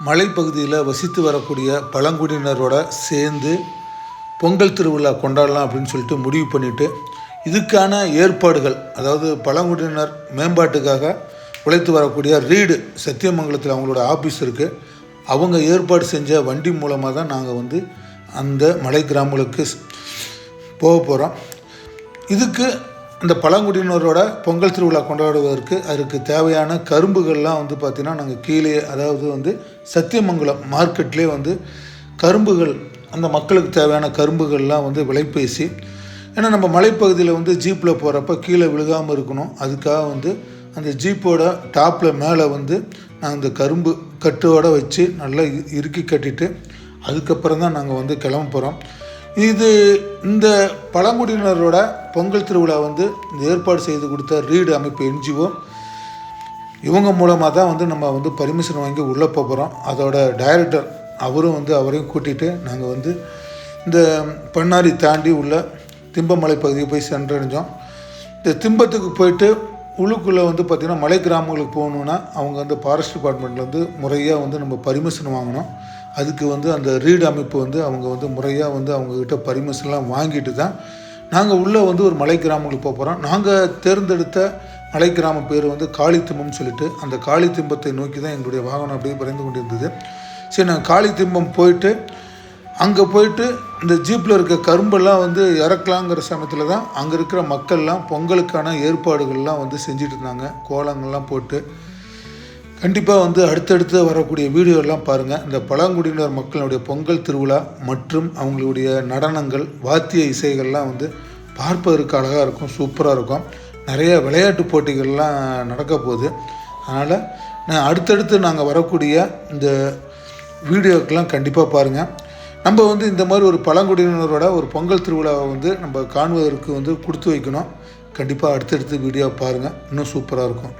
மலைப்பகுதியில் வசித்து வரக்கூடிய பழங்குடியினரோட சேர்ந்து பொங்கல் திருவிழா கொண்டாடலாம் அப்படின்னு சொல்லிட்டு முடிவு பண்ணிவிட்டு இதுக்கான ஏற்பாடுகள் அதாவது பழங்குடியினர் மேம்பாட்டுக்காக உழைத்து வரக்கூடிய ரீடு சத்தியமங்கலத்தில் அவங்களோட ஆஃபீஸ் இருக்குது அவங்க ஏற்பாடு செஞ்ச வண்டி மூலமாக தான் நாங்கள் வந்து அந்த மலை கிராமங்களுக்கு போக போகிறோம் இதுக்கு இந்த பழங்குடியினரோட பொங்கல் திருவிழா கொண்டாடுவதற்கு அதுக்கு தேவையான கரும்புகள்லாம் வந்து பார்த்திங்கன்னா நாங்கள் கீழே அதாவது வந்து சத்தியமங்கலம் மார்க்கெட்லேயே வந்து கரும்புகள் அந்த மக்களுக்கு தேவையான கரும்புகள்லாம் வந்து விலைப்பேசி ஏன்னா நம்ம மலைப்பகுதியில் வந்து ஜீப்பில் போகிறப்ப கீழே விழுகாமல் இருக்கணும். அதுக்காக வந்து அந்த ஜீப்போட டாப்பில் மேலே வந்து நாங்கள் இந்த கரும்பு கட்டோட வச்சு நல்லா இ- இறுக்கி கட்டிட்டு அதுக்கப்புறம் தான் நாங்கள் வந்து கிளம்ப போகிறோம் இது இந்த பழங்குடியினரோட பொங்கல் திருவிழா வந்து இந்த ஏற்பாடு செய்து கொடுத்த ரீடு அமைப்பு என்ஜிஓ. இவங்க மூலமாக தான் வந்து நம்ம வந்து பர்மிஷன் வாங்கி உள்ளே போகிறோம் அதோட டைரக்டர் அவரும் வந்து அவரையும் கூட்டிகிட்டு நாங்கள் வந்து இந்த பண்ணாரி தாண்டி உள்ள திம்பமலை பகுதியை போய் சென்றடைஞ்சோம். இந்த திம்பத்துக்கு போயிட்டு உள்ளுக்குள்ளே வந்து பார்த்திங்கன்னா மலை கிராமங்களுக்கு போகணுன்னா அவங்க வந்து ஃபாரஸ்ட் டிபார்ட்மெண்ட்லேருந்து முறையாக வந்து நம்ம பர்மிஷன் வாங்கணும். அதுக்கு வந்து அந்த ரீடு அமைப்பு வந்து அவங்க வந்து முறையாக வந்து அவங்கக்கிட்ட பர்மிஷன்லாம் வாங்கிட்டு தான் நாங்கள் உள்ளே வந்து ஒரு மலை கிராமங்களுக்கு போக போகிறோம் நாங்கள் தேர்ந்தெடுத்த மலை கிராம பேர் வந்து காளித்திம்பம்னு சொல்லிட்டு அந்த காளித்திம்பத்தை நோக்கி தான் எங்களுடைய வாகனம் அப்படியே பறந்து கொண்டிருந்தது. சரி நாங்கள் காளித்திம்பம் போயிட்டு அங்கே போயிட்டு இந்த ஜீப்பில் இருக்க கரும்பெல்லாம் வந்து இறக்கலாங்கிற சமயத்தில் தான் அங்கே இருக்கிற மக்கள்லாம் பொங்கலுக்கான ஏற்பாடுகள்லாம் வந்து செஞ்சுட்டு இருந்தாங்க. கோலங்கள்லாம் போட்டு. கண்டிப்பாக வந்து அடுத்தடுத்து வரக்கூடிய வீடியோலாம் பாருங்கள் இந்த பழங்குடியினர் மக்களுடைய பொங்கல் திருவிழா மற்றும் அவங்களுடைய நடனங்கள் வாத்திய இசைகள்லாம் வந்து பார்ப்பதற்கு அழகாக இருக்கும் சூப்பராக இருக்கும். நிறைய விளையாட்டு போட்டிகள்லாம் நடக்க போகுது. அதனால் நான் அடுத்தடுத்து நாங்கள் வரக்கூடிய இந்த வீடியோக்கெல்லாம் கண்டிப்பாக பாருங்கள் நம்ம வந்து இந்த மாதிரி ஒரு பழங்குடியினரோட ஒரு பொங்கல் திருவிழாவை வந்து நம்ம காணுவதற்கு வந்து கொடுத்து வைக்கணும். கண்டிப்பாக அடுத்தடுத்து வீடியோ பாருங்கள் இன்னும் சூப்பராக இருக்கும்.